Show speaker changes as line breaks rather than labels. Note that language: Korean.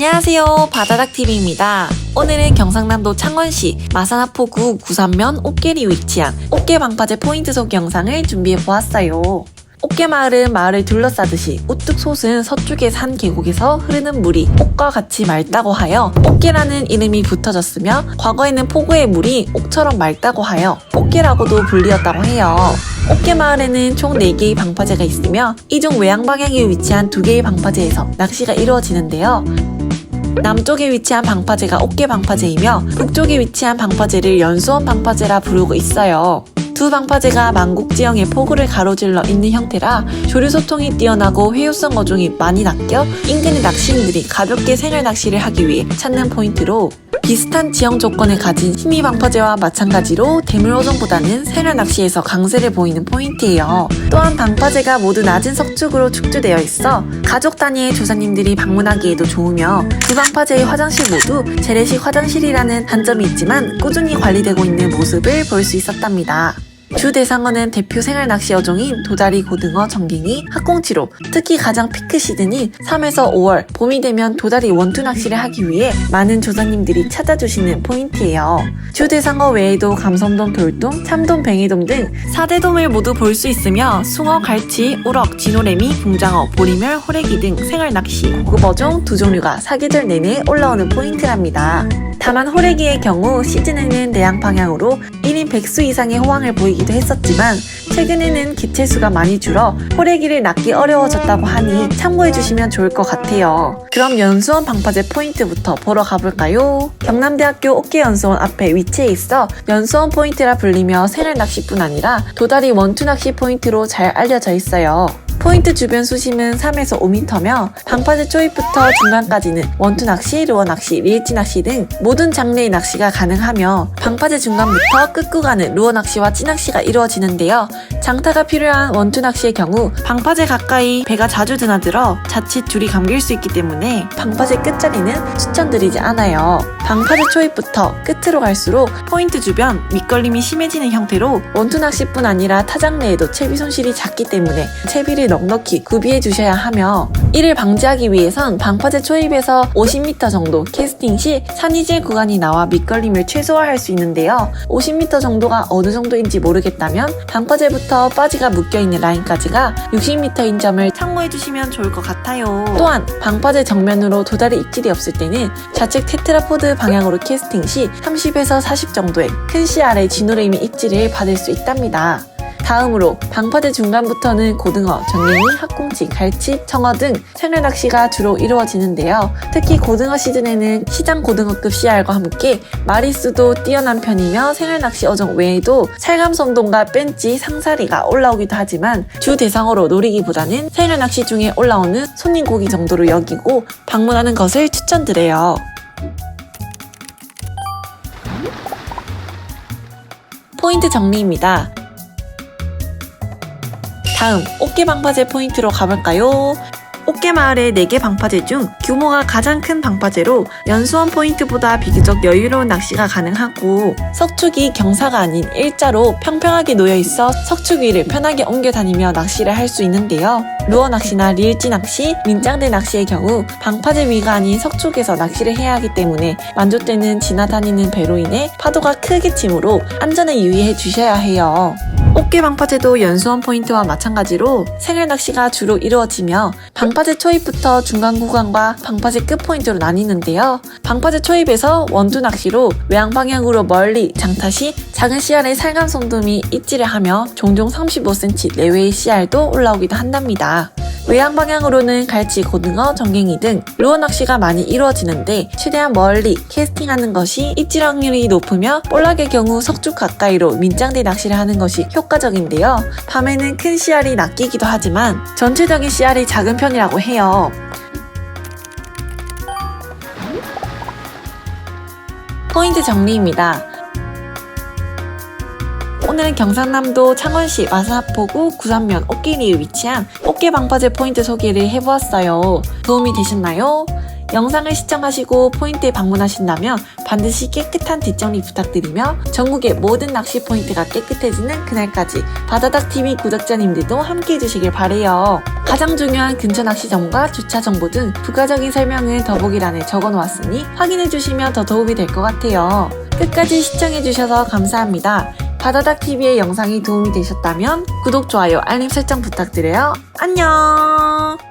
안녕하세요. 바다닥TV입니다. 오늘은 경상남도 창원시 마산하포구 구산면 옥계리 위치한 옥계 방파제 포인트 소개 영상을 준비해 보았어요. 옥계 마을은 마을을 둘러싸듯이 우뚝 솟은 서쪽의 산 계곡에서 흐르는 물이 옥과 같이 맑다고 하여 옥계라는 이름이 붙어졌으며 과거에는 포구의 물이 옥처럼 맑다고 하여 옥계라고도 불리었다고 해요. 옥계 마을에는 총 4개의 방파제가 있으며 이중 외양 방향에 위치한 2개의 방파제에서 낚시가 이루어지는데요. 남쪽에 위치한 방파제가 옥계 방파제이며 북쪽에 위치한 방파제를 연수원 방파제라 부르고 있어요. 두 방파제가 만국 지형의 포구를 가로질러 있는 형태라 조류 소통이 뛰어나고 회유성 어종이 많이 낚여 인근의 낚시인들이 가볍게 생활 낚시를 하기 위해 찾는 포인트로 비슷한 지형 조건을 가진 희미 방파제와 마찬가지로 대물 어종보다는 생활 낚시에서 강세를 보이는 포인트예요. 또한 방파제가 모두 낮은 석축으로 축조되어 있어 가족 단위의 조사님들이 방문하기에도 좋으며 두 방파제의 화장실 모두 재래식 화장실이라는 단점이 있지만 꾸준히 관리되고 있는 모습을 볼 수 있었답니다. 주 대상어는 대표 생활 낚시 어종인 도다리, 고등어, 정갱이, 학꽁치로 특히 가장 피크 시즌인 3에서 5월 봄이 되면 도다리 원투 낚시를 하기 위해 많은 조사님들이 찾아주시는 포인트예요. 주 대상어 외에도 감섬돔, 돌돔, 참돔, 뱅이돔 등 4대 돔을 모두 볼 수 있으며 숭어, 갈치, 우럭, 진호래미, 붕장어, 보리멸, 호래기 등 생활 낚시 고급 어종 두 종류가 사계절 내내 올라오는 포인트랍니다. 다만 호래기의 경우 시즌에는 내양 방향으로 1인 100수 이상의 호황을 보이기 도 했었지만 최근에는 개체수가 많이 줄어 호래기를 낳기 어려워졌다고 하니 참고해 주시면 좋을 것 같아요. 그럼 연수원 방파제 포인트부터 보러 가볼까요? 경남대학교 옥계연수원 앞에 위치해 있어 연수원 포인트라 불리며 생활 낚시뿐 아니라 도다리 원투 낚시 포인트로 잘 알려져 있어요. 포인트 주변 수심은 3에서 5m며 방파제 초입부터 중간까지는 원투 낚시, 루어 낚시, 리엣지 낚시 등 모든 장르의 낚시가 가능하며 방파제 중간부터 끝 구간은 루어 낚시와 찌낚시가 이루어지는데요. 장타가 필요한 원투 낚시의 경우 방파제 가까이 배가 자주 드나들어 자칫 줄이 감길 수 있기 때문에 방파제 끝자리는 추천드리지 않아요. 방파제 초입부터 끝으로 갈수록 포인트 주변 밑걸림이 심해지는 형태로 원투 낚시뿐 아니라 타 장르에도 채비 손실이 작기 때문에 채비를 넉넉히 구비해 주셔야 하며 이를 방지하기 위해선 방파제 초입에서 50m 정도 캐스팅 시 산이질 구간이 나와 밑걸림을 최소화할 수 있는데요. 50m 정도가 어느 정도인지 모르겠다면 방파제부터 빠지가 묶여있는 라인까지가 60m인 점을 참고해 주시면 좋을 것 같아요. 또한 방파제 정면으로 도다리 입질이 없을 때는 좌측 테트라포드 방향으로 캐스팅 시 30에서 40 정도의 큰 씨알의 진노레미 입질을 받을 수 있답니다. 다음으로 방파제 중간부터는 고등어, 전갱이, 학꽁치, 갈치, 청어 등 생활 낚시가 주로 이루어지는데요. 특히 고등어 시즌에는 시장 고등어급 씨알과 함께 마리수도 뛰어난 편이며 생활 낚시 어종 외에도 살감성동과 뺀찌, 상사리가 올라오기도 하지만 주 대상어로 노리기보다는 생활 낚시 중에 올라오는 손님 고기 정도로 여기고 방문하는 것을 추천드려요. 포인트 정리입니다. 다음 옥계 방파제 포인트로 가볼까요? 옥계 마을의 4개 방파제 중 규모가 가장 큰 방파제로 연수원 포인트보다 비교적 여유로운 낚시가 가능하고 석축이 경사가 아닌 일자로 평평하게 놓여 있어 석축 위를 편하게 옮겨 다니며 낚시를 할 수 있는데요. 루어 낚시나 리을지 낚시, 민장대 낚시의 경우 방파제 위가 아닌 석축에서 낚시를 해야 하기 때문에 만조 때는 지나다니는 배로 인해 파도가 크게 치므로 안전에 유의해 주셔야 해요. 옥계 방파제도 연수원 포인트와 마찬가지로 생활 낚시가 주로 이루어지며 방파제 초입부터 중간 구간과 방파제 끝 포인트로 나뉘는데요. 방파제 초입에서 원두 낚시로 외양 방향으로 멀리 장타 시 작은 씨알의 살감성돔이 입질을 하며 종종 35cm 내외의 씨알도 올라오기도 한답니다. 외양 방향으로는 갈치, 고등어, 전갱이 등 루어 낚시가 많이 이루어지는데 최대한 멀리 캐스팅하는 것이 입질 확률이 높으며 볼락의 경우 석축 가까이로 민장대 낚시를 하는 것이 효과적인데요. 밤에는 큰 씨알이 낚이기도 하지만 전체적인 씨알이 작은 편이라고 해요. 포인트 정리입니다. 오늘은 경상남도 창원시 마사포구 구산면 옥길이에 위치한 어깨 방파제 포인트 소개를 해보았어요. 도움이 되셨나요? 영상을 시청하시고 포인트에 방문하신다면 반드시 깨끗한 뒷정리 부탁드리며 전국의 모든 낚시 포인트가 깨끗해지는 그날까지 바다닥TV 구독자님들도 함께 해주시길 바래요. 가장 중요한 근처 낚시점과 주차 정보 등 부가적인 설명은 더보기란에 적어놓았으니 확인해주시면 더 도움이 될 것 같아요. 끝까지 시청해주셔서 감사합니다. 바다닥TV의 영상이 도움이 되셨다면 구독, 좋아요, 알림 설정 부탁드려요. 안녕!